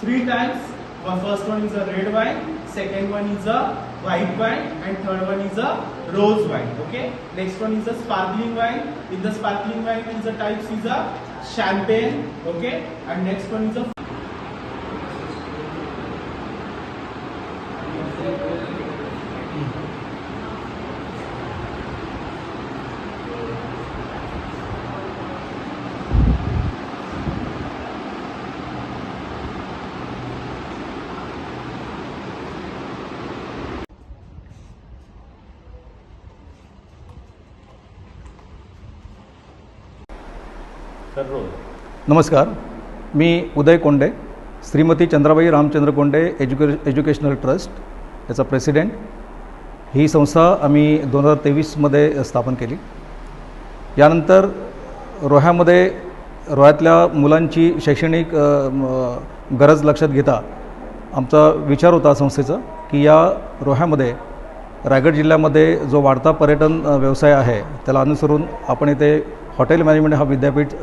three times. first one is a red wine, second one is a white wine, and third one is a rose wine. Okay. Next one is a sparkling wine. In the sparkling wine, is the types is a champagne. Okay. And next one is a नमस्कार मी Uday Konde Shrimati Chandrabai Ramchandra Konde एज्युके educational trust याचा president. ही संस्था आम्ही दोन हजार तेवीसमध्ये स्थापन केली. यानंतर रोह्यामध्ये रोह्यातल्या मुलांची शैक्षणिक गरज लक्षात घेता आमचा विचार होता संस्थेचा की या रोह्यामध्ये रायगड जिल्ह्यामध्ये जो वाढता पर्यटन व्यवसाय आहे त्याला अनुसरून आपण इथे हॉटेल मॅनेजमेंट हा विद्यापीठ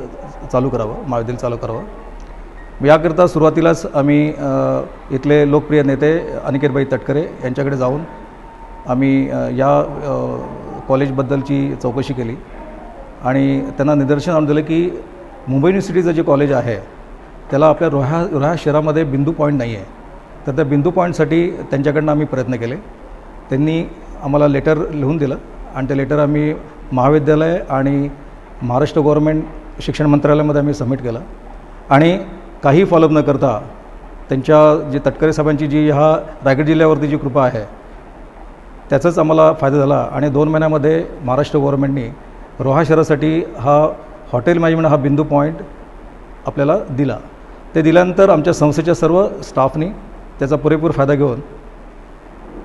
चालू करावं महाविद्यालय चालू करावं. याकरिता सुरुवातीलाच आम्ही इथले लोकप्रिय नेते अनिकेतबाई तटकरे यांच्याकडे जाऊन आम्ही या कॉलेजबद्दलची चौकशी केली. आणि त्यांना निदर्शन आणून दिलं की मुंबई युनिव्हर्सिटीचं जे कॉलेज आहे त्याला आपल्या रोह्या रोह्या शहरामध्ये बिंदू पॉईंट नाही आहे तर त्या बिंदू पॉईंटसाठी त्यांच्याकडनं आम्ही प्रयत्न केले. त्यांनी आम्हाला लेटर लिहून दिलं आणि ते लेटर आम्ही महाविद्यालय आणि महाराष्ट्र गव्हर्मेंट शिक्षण मंत्रालयामध्ये आम्ही सबमिट केला. आणि काही फॉलोअप न करता त्यांच्या जी तटकरे साहेबांची जी ह्या रायगड जिल्ह्यावरती जी कृपा आहे त्याचाच आम्हाला फायदा झाला. आणि दोन महिन्यामध्ये महाराष्ट्र गव्हर्नमेंटनी रोहा शहरासाठी हा हॉटेल मॅनेजमेंट हा बिंदू पॉईंट आपल्याला दिला. ते दिल्यानंतर आमच्या संस्थेच्या सर्व स्टाफनी त्याचा पुरेपूर फायदा घेऊन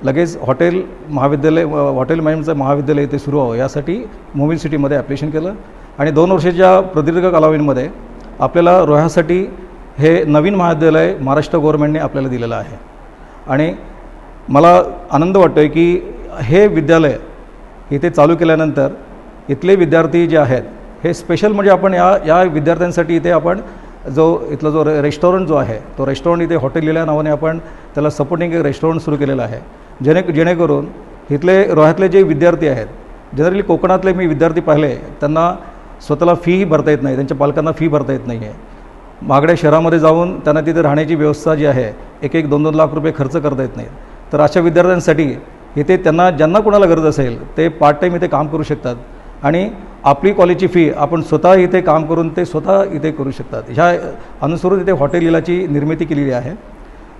लगेच हॉटेल महाविद्यालय हॉटेल मॅनेजमेंटचं महाविद्यालय इथे सुरू व्हावं यासाठी मुंबई सिटीमध्ये ॲप्लिकेशन केलं. आणि दोन वर्षाच्या प्रदीर्घ कालावधीमध्ये आपल्याला रोह्यासाठी हे नवीन महाविद्यालय महाराष्ट्र गव्हर्नमेंटने आपल्याला दिलेलं आहे. आणि मला आनंद वाटतो आहे की हे विद्यालय इथे चालू केल्यानंतर इथले विद्यार्थी जे आहेत हे स्पेशल म्हणजे आपण या या विद्यार्थ्यांसाठी इथे आपण जो इथला जो रे रेस्टॉरंट जो आहे तो रेस्टॉरंट इथे हॉटेल लिहिल्या नावाने आपण त्याला सपोर्टिंग एक रेस्टॉरंट सुरू केलेलं आहे. जेणे जेणेकरून इथले रोह्यातले जे विद्यार्थी आहेत जनरली कोकणातले मी विद्यार्थी पाहिले त्यांना स्वतःला फीही भरता येत नाही. त्यांच्या पालकांना फी भरता येत नाही आहे महागड्या शहरामध्ये जाऊन त्यांना तिथे राहण्याची व्यवस्था जी आहे एक एक दोन दोन लाख रुपये खर्च करता येत नाहीत. तर अशा विद्यार्थ्यांसाठी इथे त्यांना ज्यांना कोणाला गरज असेल ते पार्ट टाईम इथे काम करू शकतात. आणि आपली कॉलेजची फी आपण स्वतः इथे काम करून ते स्वतः इथे करू शकतात. ह्या अनुसरून इथे हॉटेल इलाची निर्मिती केलेली आहे.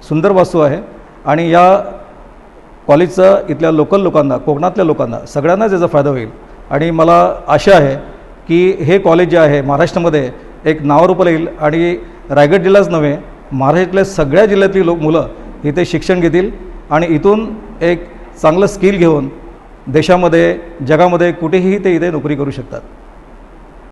सुंदर वास्तू आहे. आणि या कॉलेजचा इथल्या लोकल लोकांना कोकणातल्या लोकांना सगळ्यांनाच याचा फायदा होईल. आणि मला आशा आहे की हे कॉलेज जे आहे महाराष्ट्रामध्ये एक नावारूपाला येईल आणि रायगड जिल्हाच नव्हे महाराष्ट्रातल्या सगळ्या जिल्ह्यातली लोक मुलं इथे शिक्षण घेतील आणि इथून एक चांगलं स्किल घेऊन देशामध्ये जगामध्ये कुठेही ते इथे नोकरी करू शकतात.